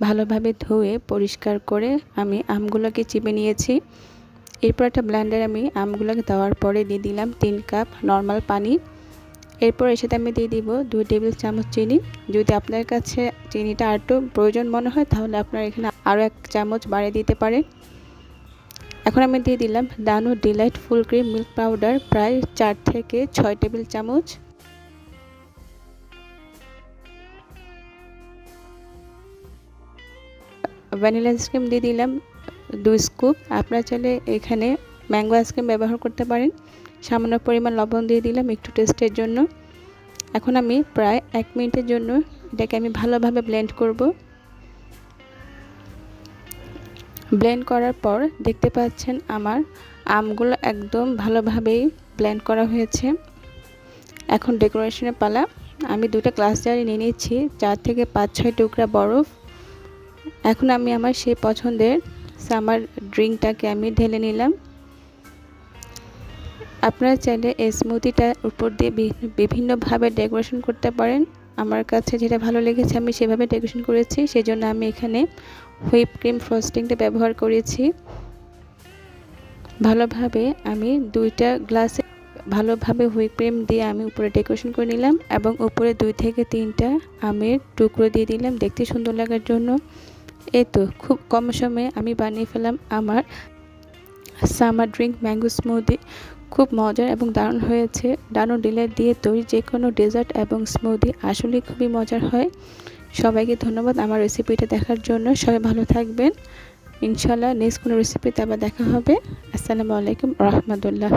ভালোভাবে ধুয়ে পরিষ্কার করে আমি আমগুলোকে চিপে নিয়েছি। এরপর একটা ব্ল্যান্ডার আমি আমগুলোকে দেওয়ার পরে দিয়ে দিলাম তিন কাপ নর্মাল পানি। এরপর এর সাথে আমি দিয়ে দিব দুই টেবিল চামচ চিনি। যদি আপনার কাছে চিনিটা আর একটু প্রয়োজন মনে হয়, তাহলে আপনার এখানে আরও এক চামচ বাড়িয়ে দিতে পারেন। এখন আমি দিয়ে দিলাম Dano delight full cream milk powder প্রায় চার থেকে ছয় টেবিল চামচ। ভ্যানিলা আইসক্রিম দিয়ে দিলাম দুই স্কুপ। আপনারা চাইলে এখানে ম্যাঙ্গো আইসক্রিম ব্যবহার করতে পারেন। সামান্য পরিমাণ লবণ দিয়ে দিলাম একটু টেস্টের জন্য। এখন আমি প্রায় এক মিনিটের জন্য এটাকে আমি ভালোভাবে ব্লেন্ড করব। ব্লেন্ড করার পর দেখতে পাচ্ছেন আমার আমগুলো একদম ভালোভাবেই ব্লেন্ড করা হয়েছে। এখন ডেকোরেশনের পালা। আমি দুটো গ্লাস জারি নিয়ে নিচ্ছি চার থেকে পাঁচ ছয় টুকরা বরফ। এখন আমি আমার সেই পছন্দের সামার ড্রিঙ্কটাকে আমি ঢেলে নিলাম। আপনারা চাইলে এই স্মুদিটার উপর দিয়ে বিভিন্নভাবে ডেকোরেশন করতে পারেন। আমার কাছে যেটা ভালো লেগেছে, আমি সেভাবে ডেকোরেশন করেছি, সেজন্য আমি এখানে হুইপ ক্রিম ফ্রস্টিংটা ব্যবহার করেছি। ভালোভাবে আমি দুইটা গ্লাসে ভালোভাবে হুইপ ক্রিম দিয়ে আমি উপরে ডেকোরেশন করে নিলাম এবং উপরে দুই থেকে তিনটা আমের টুকরো দিয়ে দিলাম। দেখতে সুন্দর লাগার জন্য। এই তো, খুব কম সময়ে আমি বানিয়ে ফেলাম আমার সামার ড্রিঙ্ক ম্যাঙ্গো স্মুদি। খুব মজার এবং দারুণ হয়েছে। ডানো ডিলার দিয়ে তৈরি যে কোনো ডেজার্ট এবং স্মুদি আসলে খুবই মজার হয়। সবাইকে ধন্যবাদ আমার রেসিপিটা দেখার জন্য। সবাই ভালো থাকবেন। ইনশাল্লাহ নেক্সট কোনো রেসিপিতে আবার দেখা হবে। আসসালামু আলাইকুম রহমতুল্লাহ।